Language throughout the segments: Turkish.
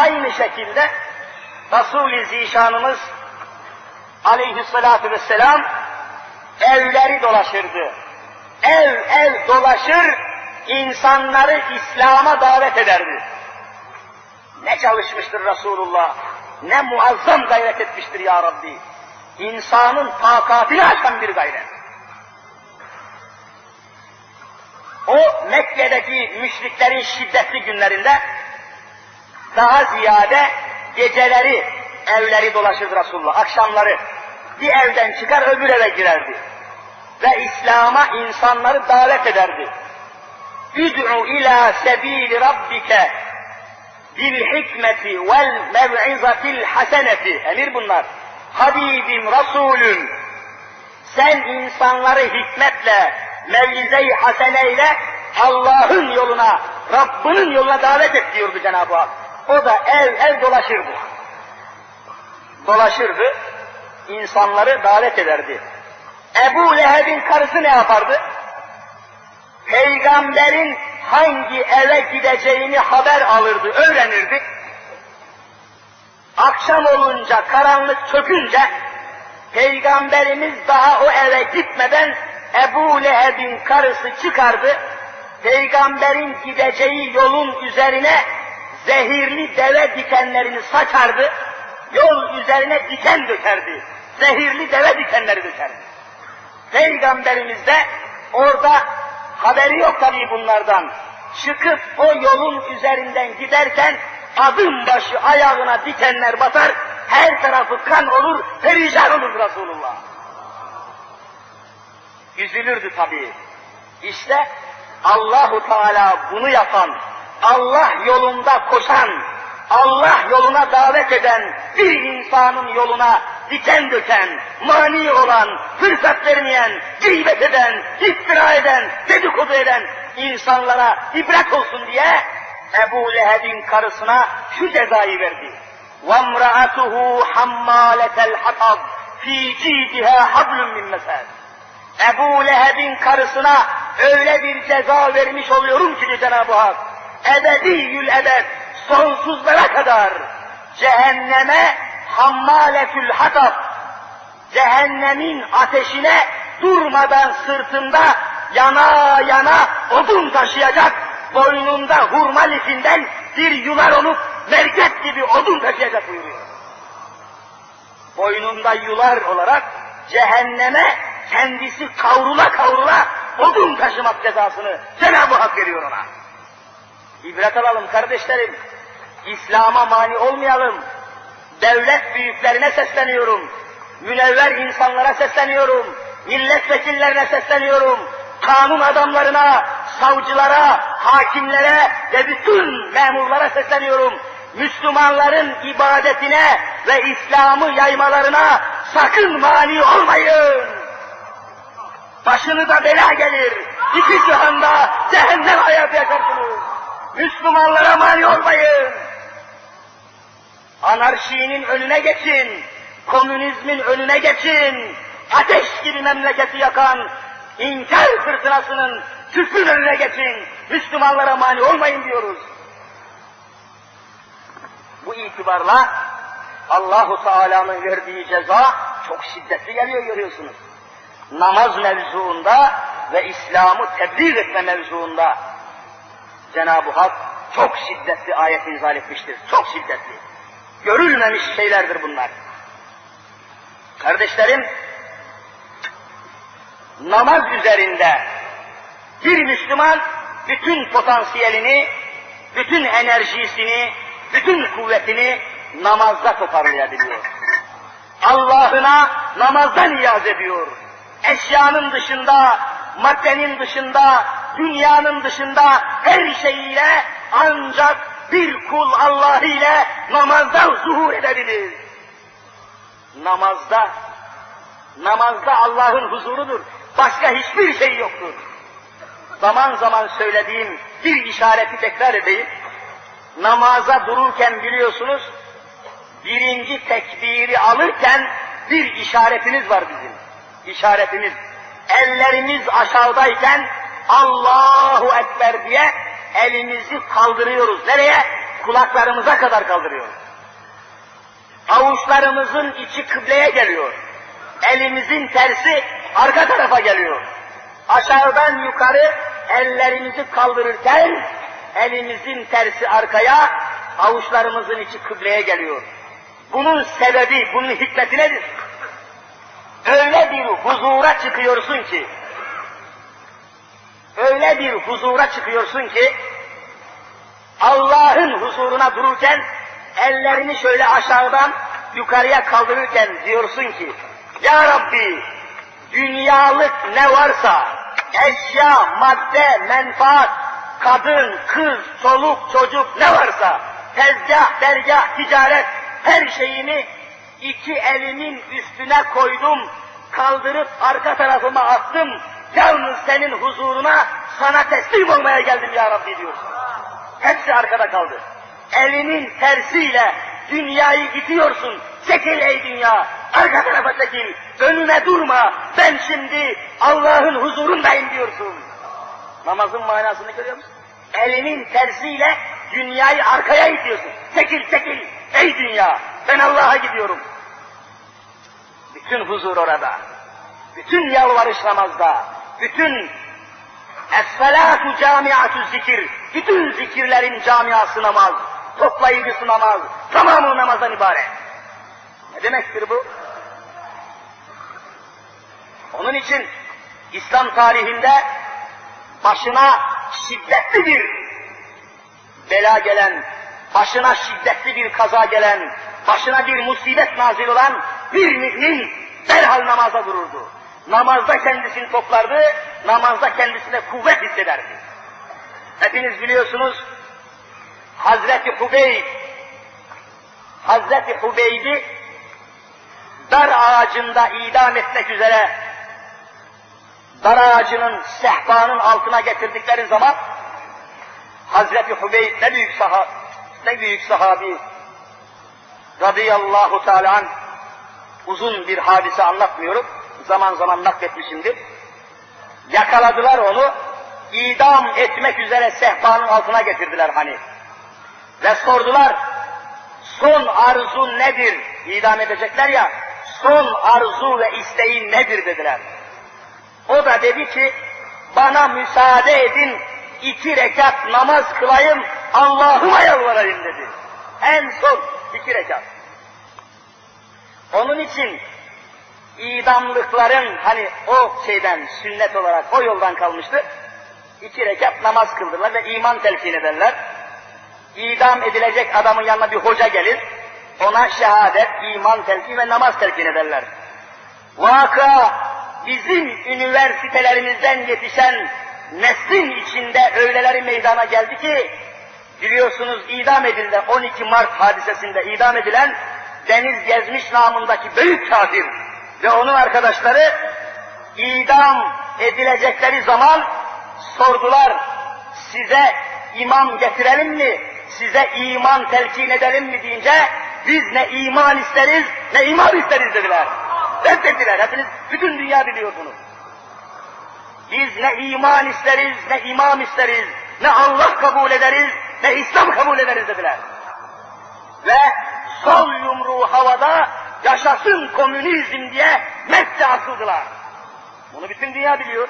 aynı şekilde Resul-i Zişanımız aleyhissalatü vesselam evleri dolaşırdı. Ev ev dolaşır, insanları İslam'a davet ederdi. Ne çalışmıştır Resulullah, ne muazzam gayret etmiştir ya Rabbi. İnsanın takatini aşan bir gayret. O Mekke'deki müşriklerin şiddetli günlerinde daha ziyade geceleri evleri dolaşırdı Resulullah, akşamları. Bir evden çıkar öbür eve girerdi. Ve İslam'a insanları davet ederdi. Üd'u ila sebili rabbike bil hikmeti vel mev'izatil haseneti. Emir bunlar. Habibim, Resulüm, sen insanları hikmetle, mevlize-i haseneyle Allah'ın yoluna, Rabbinin yoluna davet et diyordu Cenab-ı Hak. O da ev ev dolaşırdı. Dolaşırdı, insanları davet ederdi. Ebu Leheb'in karısı ne yapardı? Peygamberin hangi eve gideceğini haber alırdı, öğrenirdi. Akşam olunca, karanlık çökünce, Peygamberimiz daha o eve gitmeden Ebu Leheb'in karısı çıkardı, Peygamberin gideceği yolun üzerine zehirli deve dikenlerini saçardı, yol üzerine diken dökerdi, zehirli deve dikenleri dökerdi. Peygamberimiz de orada haberi yok tabii bunlardan. Çıkıp o yolun üzerinden giderken adım başı ayağına dikenler batar, her tarafı kan olur, perişan olur Resulullah. Üzülürdü tabii. İşte Allahu Teala bunu yapan, Allah yolunda koşan, Allah yoluna davet eden bir insanın yoluna diken döken, mani olan, fırsat vermeyen, gıybet eden, iftira eden, dedikodu eden insanlara ibret olsun diye Ebu Leheb'in karısına şu cezayı verdi. وَامْرَأَتُهُ حَمَّالَةَ الْحَطَبِ ف۪ي جِيدِهَا حَبْلٌ مِنْ مَسَدٍ Ebu Leheb'in karısına öyle bir ceza vermiş oluyorum ki Cenab-ı Hak, ebediyül ebed, sonsuzlara kadar cehenneme hammaletül hatab, cehennemin ateşine durmadan sırtında yana yana odun taşıyacak, boynunda hurma lifinden bir yular olup merkez gibi odun taşıyacak buyuruyor. Boynunda yular olarak cehenneme kendisi kavrula kavrula odun taşımak cezasını Cenab-ı Hak veriyor ona. İbret alalım kardeşlerim. İslam'a mani olmayalım. Devlet büyüklerine sesleniyorum. Münevver insanlara sesleniyorum. Milletvekillerine sesleniyorum. Kanun adamlarına, savcılara, hakimlere ve bütün memurlara sesleniyorum. Müslümanların ibadetine ve İslam'ı yaymalarına sakın mani olmayın. Başınıza bela gelir. İki cihanda cehennem hayatı yaşarsınız. Müslümanlara mani olmayın. Anarşinin önüne geçin. Komünizmin önüne geçin. Ateş gibi memleketi yakan inkar fırtınasının küfrün önüne geçin. Müslümanlara mani olmayın diyoruz. Bu itibarla Allahu Teala'nın verdiği ceza çok şiddetli geliyor görüyorsunuz. Namaz mevzuunda ve İslam'ı tebliğ etme mevzuunda Cenab-ı Hak çok şiddetli ayet inzal etmiştir. Çok şiddetli. Görülmemiş şeylerdir bunlar. Kardeşlerim, namaz üzerinde bir Müslüman bütün potansiyelini, bütün enerjisini, bütün kuvvetini namazda toparlayabiliyor. Allah'ına namazda niyaz ediyor. Eşyanın dışında, maddenin dışında, dünyanın dışında her şeyiyle ancak bir kul Allah ile namazda zuhur edebilir. Namazda, namazda Allah'ın huzurudur. Başka hiçbir şey yoktur. Zaman zaman söylediğim bir işareti tekrar edeyim. Namaza dururken biliyorsunuz, birinci tekbiri alırken bir işaretimiz var bizim. İşaretimiz. Ellerimiz aşağıdayken Allahu Ekber diye elimizi kaldırıyoruz. Nereye? kulaklarımıza kadar kaldırıyor. Avuçlarımızın içi kıbleye geliyor. Elimizin tersi arka tarafa geliyor. Aşağıdan yukarı ellerimizi kaldırırken elimizin tersi arkaya, avuçlarımızın içi kıbleye geliyor. Bunun sebebi, bunun hikmeti nedir? Öyle bir huzura çıkıyorsun ki, öyle bir huzura çıkıyorsun ki, Allah'ın huzuruna dururken, ellerini şöyle aşağıdan yukarıya kaldırırken diyorsun ki, Ya Rabbi, dünyalık ne varsa, eşya, madde, menfaat, kadın, kız, çoluk, çocuk ne varsa, tezgah, dergah, ticaret, her şeyimi iki elimin üstüne koydum, kaldırıp arka tarafıma attım, yalnız senin huzuruna sana teslim olmaya geldim ya Rabbi diyorsun. Hepsi arkada kaldı. Elinin tersiyle dünyayı gidiyorsun. Çekil ey dünya, arka tarafa çekil, önüne durma, ben şimdi Allah'ın huzurundayım diyorsun. Namazın manasını görüyor musun? Elinin tersiyle dünyayı arkaya itiyorsun. Çekil çekil, ey dünya, ben Allah'a gidiyorum. Bütün huzur orada. Bütün yalvarış namazda. Bütün Es-salatu camiatü zikir. Bütün zikirlerin camiası namaz. Toplayıcısı namaz. Tamamı namazdan ibaret. Ne demektir bu? Onun için İslam tarihinde başına şiddetli bir bela gelen, başına şiddetli bir kaza gelen, başına bir musibet nazil olan bir mümin derhal namaza dururdu. Namazda kendisini toplardı, namazda kendisine kuvvet hissederdi. Hepiniz biliyorsunuz, Hazreti Hubeyb, Hazreti Hubeyb'i dar ağacında idam etmek üzere dar ağacının sehpanın altına getirdikleri zaman Hazreti Hubeyb ne büyük sahabi, ne büyük sahabi radıyallahu teala uzun bir hadise anlatmıyorum. Zaman zaman nakletmişimdir. Yakaladılar onu, idam etmek üzere sehpanın altına getirdiler hani. Ve sordular, son arzu nedir? İdam edecekler ya, son arzu ve isteğin nedir dediler. O da dedi ki, bana müsaade edin, iki rekat namaz kılayım, Allah'ıma yalvarayım dedi. En son iki rekat. Onun için idamlıkların hani o şeyden sünnet olarak o yoldan kalmıştı. İki rekat namaz kıldırırlar ve iman telkin ederler. İdam edilecek adamın yanına bir hoca gelir. Ona şehadet, iman telkin ve namaz telkin ederler. Vaka bizim üniversitelerimizden yetişen neslin içinde öyleleri meydana geldi ki biliyorsunuz idam edildi 12 Mart hadisesinde idam edilen Deniz Gezmiş namındaki büyük kafir ve onun arkadaşları idam edilecekleri zaman sordular size imam getirelim mi, size iman telkin edelim mi deyince biz ne iman isteriz ne imam isteriz dediler. Reddettiler. Hepiniz bütün dünya biliyor bunu. Biz ne iman isteriz ne imam isteriz ne Allah kabul ederiz ne İslam kabul ederiz dediler. Ve sol yumruğu havada yaşasın komünizm diye mesle asıldılar. Bunu bütün dünya biliyor.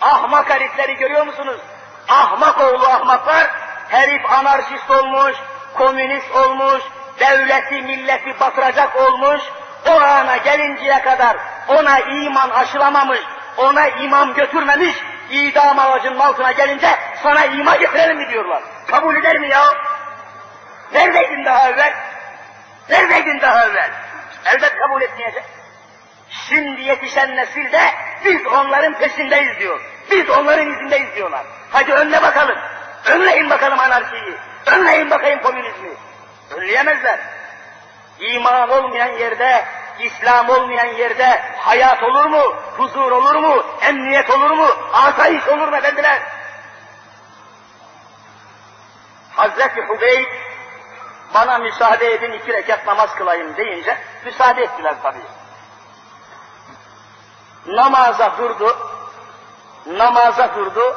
Ahmak herifleri görüyor musunuz? Ahmak oğlu ahmaklar, herif anarşist olmuş, komünist olmuş, devleti milleti batıracak olmuş, o ana gelinceye kadar ona iman aşılamamış, ona imam götürmemiş, idam ağacının altına gelince sana iman getirelim mi diyorlar. Kabul eder mi ya? Neredeydin daha evvel? Elbet kabul etmeyecek. Şimdi yetişen nesil de biz onların peşindeyiz diyor. Biz onların izindeyiz diyorlar. Hadi önüne bakalım. Önleyin bakalım anarşiyi. Önleyin bakayım komünizmi. Önleyemezler. İman olmayan yerde, İslam olmayan yerde hayat olur mu? Huzur olur mu? Emniyet olur mu? Asayiş olur mu efendiler? Hazreti Hubeyb bana müsaade edin iki rekat namaz kılayım deyince müsaade ettiler tabii. Namaza durdu, namaza durdu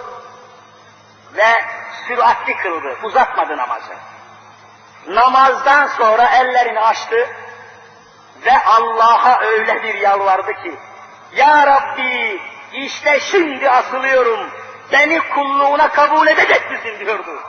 ve süratli kıldı, uzatmadı namazı. Namazdan sonra ellerini açtı ve Allah'a öyle bir yalvardı ki, Ya Rabbi işte şimdi asılıyorum, beni kulluğuna kabul edecek misin diyordu.